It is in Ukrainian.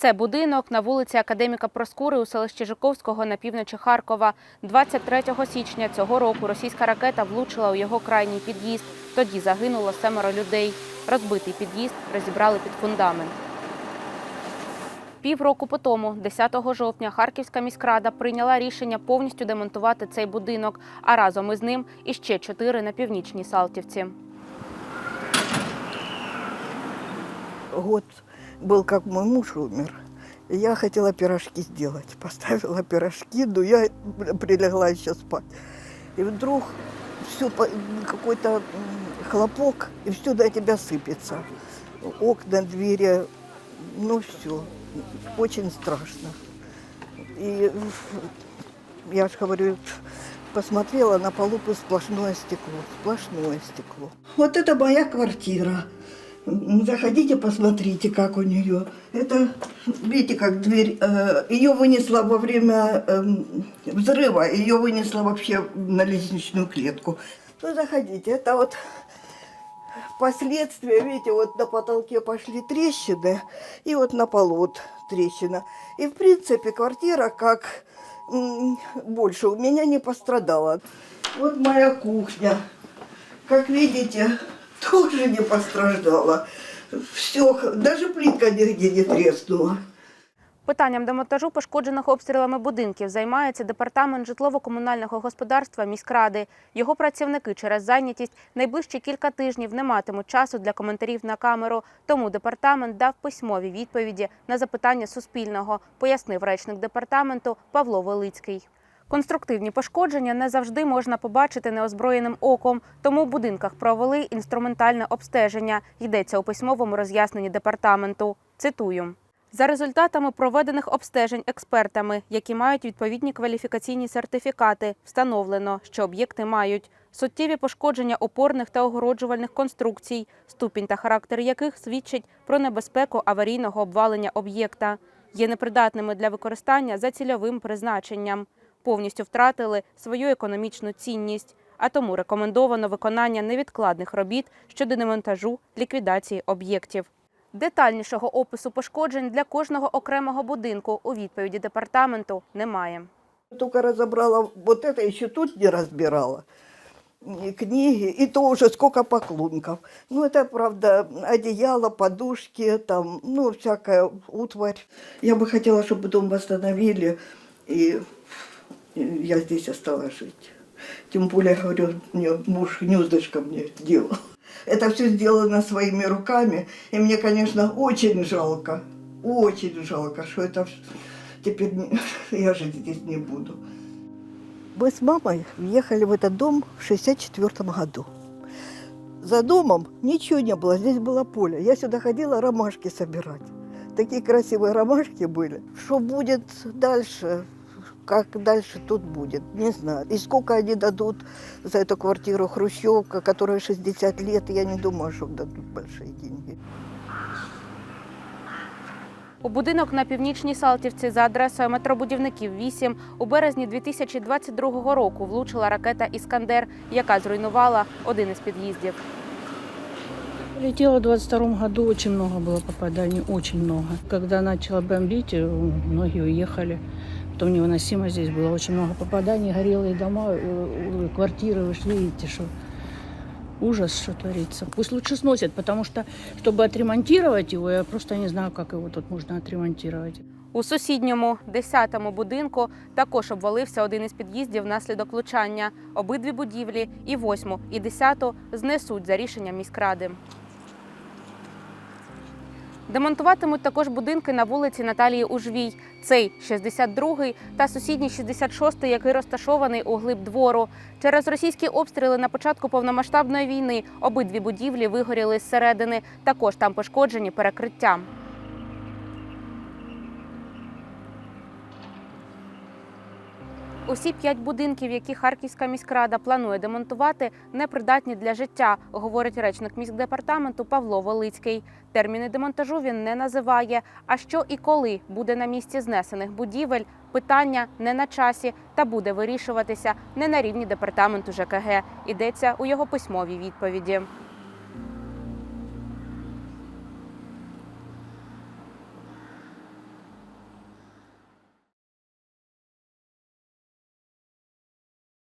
Це будинок на вулиці Академіка Проскури у селищі Жуковського на півночі Харкова. 23 січня цього року російська ракета влучила у його крайній під'їзд. Тоді загинуло семеро людей. Розбитий під'їзд розібрали під фундамент. Півроку по тому, 10 жовтня, Харківська міськрада прийняла рішення повністю демонтувати цей будинок, а разом із ним іще чотири на північній Салтівці. Год был, как мой муж умер. Я хотела пирожки сделать. Поставила пирожки, но я прилегла еще спать. И вдруг все какой-то хлопок, и все на тебя сыпется. Окна, двери, ну все. Очень страшно. И я же говорю, посмотрела на полу сплошное стекло, сплошное стекло. Вот это моя квартира. М, Заходите, посмотрите, как у нее. Это, видите, как дверь. э, Ее вынесло во время эм, взрыва, ее вынесло вообще на лестничную клетку. Ну, заходите, это вот последствия, видите, вот на потолке пошли трещины, и вот на полу вот трещина. И, в принципе, квартира как больше у меня не пострадала. Вот моя кухня. Как видите, тоже не пострадала. Все, даже плитка нигде не треснула. Питанням демонтажу пошкоджених обстрілами будинків займається департамент житлово-комунального господарства міськради. Його працівники через зайнятість найближчі кілька тижнів не матимуть часу для коментарів на камеру. Тому департамент дав письмові відповіді на запитання Суспільного, пояснив речник департаменту Павло Велицький. Конструктивні пошкодження не завжди можна побачити неозброєним оком, тому в будинках провели інструментальне обстеження. Йдеться у письмовому роз'ясненні департаменту. Цитую. За результатами проведених обстежень експертами, які мають відповідні кваліфікаційні сертифікати, встановлено, що об'єкти мають суттєві пошкодження опорних та огороджувальних конструкцій, ступінь та характер яких свідчить про небезпеку аварійного обвалення об'єкта, є непридатними для використання за цільовим призначенням, повністю втратили свою економічну цінність, а тому рекомендовано виконання невідкладних робіт щодо демонтажу ліквідації об'єктів. Детальнішого опису пошкоджень для кожного окремого будинку у відповіді департаменту немає. Только разобрала вот это, еще тут не разбирала. И книги, и то уже сколько поклонков. Ну, это, правда, одеяло, подушки, там, ну, всякая утварь. Я бы хотела, чтобы дом восстановили, и и Я здесь осталась жить. Тем более, говорю, мне муж гнездышко мне делал. Это все сделано своими руками, и мне, конечно, очень жалко, очень жалко, что это теперь я жить здесь не буду. Мы с мамой въехали в этот дом в 64 году. За домом ничего не было, здесь было поле. Я сюда ходила ромашки собирать. Такие красивые ромашки были. Что будет дальше, как дальше тут будет, не знаю. И сколько они дадут за эту квартиру Хрущевка, которая 60 лет, я не думаю, что дадут большие деньги. У будинок на північній Салтівці за адресою метробудівників 8 у березні 2022 року влучила ракета Іскандер, яка зруйнувала один із під'їздів. Летела в 22 году, очень много было попаданий, очень много. Когда начала бомбить, э, многие уехали. Потом невыносимо здесь было, очень много попаданий, горелые дома, э, э, квартиры, вы же видите, что ужас, что творится. Пусть лучше сносят, потому что, чтобы отремонтировать его, я просто не знаю, как его тут можно отремонтировать. У сусідньому 10-му будинку також обвалився один із під'їздів внаслідок влучання. Обидві будівлі, і 8, і 10 знесуть за рішенням міськради. Демонтуватимуть також будинки на вулиці Наталії Ужвій. Цей 62-й та сусідній 66-й, який розташований у глиб двору. Через російські обстріли на початку повномасштабної війни обидві будівлі вигоріли зсередини. Також там пошкоджені перекриття. Усі п'ять будинків, які Харківська міськрада планує демонтувати, непридатні для життя, говорить речник міськдепартаменту Павло Волицький. Терміни демонтажу він не називає. А що і коли буде на місці знесених будівель, питання не на часі та буде вирішуватися не на рівні департаменту ЖКГ. Йдеться у його письмовій відповіді.